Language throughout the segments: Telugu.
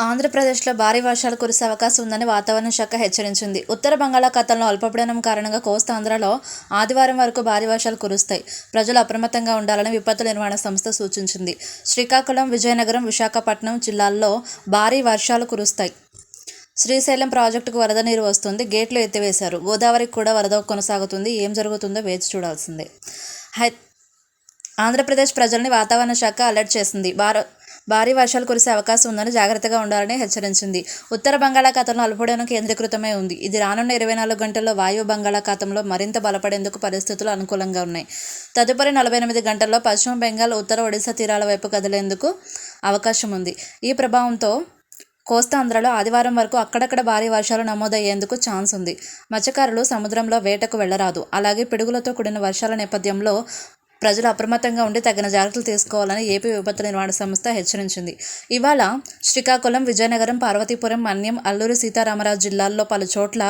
ఆంధ్రప్రదేశ్లో భారీ వర్షాలు కురిసే అవకాశం ఉందని వాతావరణ శాఖ హెచ్చరించింది. ఉత్తర బంగాళాఖాతంలో అల్పపీడనం కారణంగా కోస్తాంధ్రలో ఆదివారం వరకు భారీ వర్షాలు కురుస్తాయి. ప్రజలు అప్రమత్తంగా ఉండాలని విపత్తు నిర్వహణ సంస్థ సూచించింది. శ్రీకాకుళం విజయనగరం విశాఖపట్నం జిల్లాల్లో భారీ వర్షాలు కురుస్తాయి. శ్రీశైలం ప్రాజెక్టుకు వరద నీరు వస్తుంది. గేట్లు ఎత్తివేశారు. గోదావరికి కూడా వరద కొనసాగుతుంది. ఏం జరుగుతుందో వేచి చూడాల్సిందే. హై ఆంధ్రప్రదేశ్ ప్రజల్ని వాతావరణ శాఖ అలర్ట్ చేసింది. భారత్ భారీ వర్షాలు కురిసే అవకాశం ఉందని జాగ్రత్తగా ఉండాలని హెచ్చరించింది. ఉత్తర బంగాళాఖాతంలో అల్పపీడనం కేంద్రీకృతమై ఉంది. ఇది రానున్న ఇరవై నాలుగు గంటల్లో వాయువు బంగాళాఖాతంలో మరింత బలపడేందుకు పరిస్థితులు అనుకూలంగా ఉన్నాయి. తదుపరి నలభై ఎనిమిది గంటల్లో పశ్చిమ బెంగాల్ ఉత్తర ఒడిశా తీరాల వైపు కదిలేందుకు అవకాశం ఉంది. ఈ ప్రభావంతో కోస్తాంధ్రలో ఆదివారం వరకు అక్కడక్కడ భారీ వర్షాలు నమోదయ్యేందుకు ఛాన్స్ ఉంది. మత్స్యకారులు సముద్రంలో వేటకు వెళ్ళరాదు అలాగే పిడుగులతో కూడిన వర్షాల నేపథ్యంలో ప్రజలు అప్రమత్తంగా ఉండి తగిన జాగ్రత్తలు తీసుకోవాలని ఏపీ విపత్తు నిర్వహణ సంస్థ హెచ్చరించింది. ఇవాళ శ్రీకాకుళం విజయనగరం పార్వతీపురం మన్యం అల్లూరి సీతారామరాజు జిల్లాల్లో పలు చోట్ల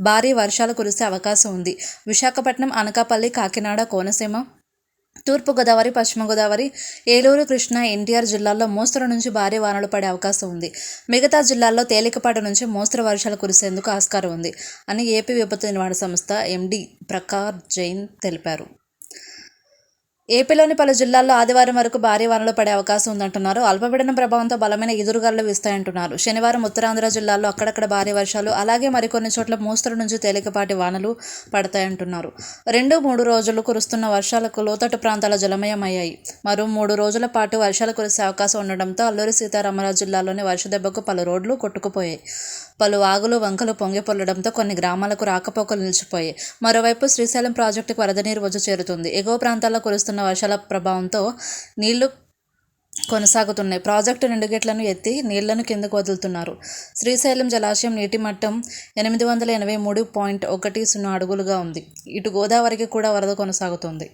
భారీ వర్షాలు కురిసే అవకాశం ఉంది. విశాఖపట్నం అనకాపల్లి కాకినాడ కోనసీమ తూర్పుగోదావరి పశ్చిమ గోదావరి ఏలూరు కృష్ణా ఎన్టీఆర్ జిల్లాల్లో మోస్తరు నుంచి భారీ వానలు పడే అవకాశం ఉంది. మిగతా జిల్లాల్లో తేలికపాటి నుంచి మోస్తరు వర్షాలు కురిసేందుకు ఆస్కారం ఉంది అని ఏపీ విపత్తు నిర్వహణ సంస్థ ఎండీ ప్రకార్ జైన్ తెలిపారు. ఏపీలోని పలు జిల్లాల్లో ఆదివారం వరకు భారీ వానలు పడే అవకాశం ఉందంటున్నారు. అల్పపీడనం ప్రభావంతో బలమైన ఎదురుగాలు వీస్తాయంటున్నారు. శనివారం ఉత్తరాంధ్ర జిల్లాల్లో అక్కడక్కడ భారీ వర్షాలు అలాగే మరికొన్ని చోట్ల మోస్తరు నుంచి తేలికపాటి వానలు పడతాయంటున్నారు. రెండు మూడు రోజులు కురుస్తున్న వర్షాలకు లోతట్టు ప్రాంతాల జలమయమయ్యాయి. మరో మూడు రోజుల పాటు వర్షాలు కురిసే అవకాశం ఉండడంతో అల్లూరి సీతారామరాజు జిల్లాలోని వర్ష దెబ్బకు పలు రోడ్లు కొట్టుకుపోయాయి. పలు వాగులు వంకలు పొంగిపొల్లడంతో కొన్ని గ్రామాలకు రాకపోకలు నిలిచిపోయాయి. మరోవైపు శ్రీశైలం ప్రాజెక్టుకు వరద నీరు వచ్చి చేరుతుంది. ఎగువ ప్రాంతాల్లో కురుస్తున్న వర్షాల ప్రభావంతో నీళ్ళు కొనసాగుతున్నాయి. ప్రాజెక్టు నిండుగేట్లను ఎత్తి నీళ్ళను కిందకు వదులుతున్నారు. శ్రీశైలం జలాశయం నీటి మట్టం ఎనిమిది వందల ఎనభై మూడు పాయింట్ ఒకటి సున్నా అడుగులుగా ఉంది. ఇటు గోదావరికి కూడా వరద కొనసాగుతుంది.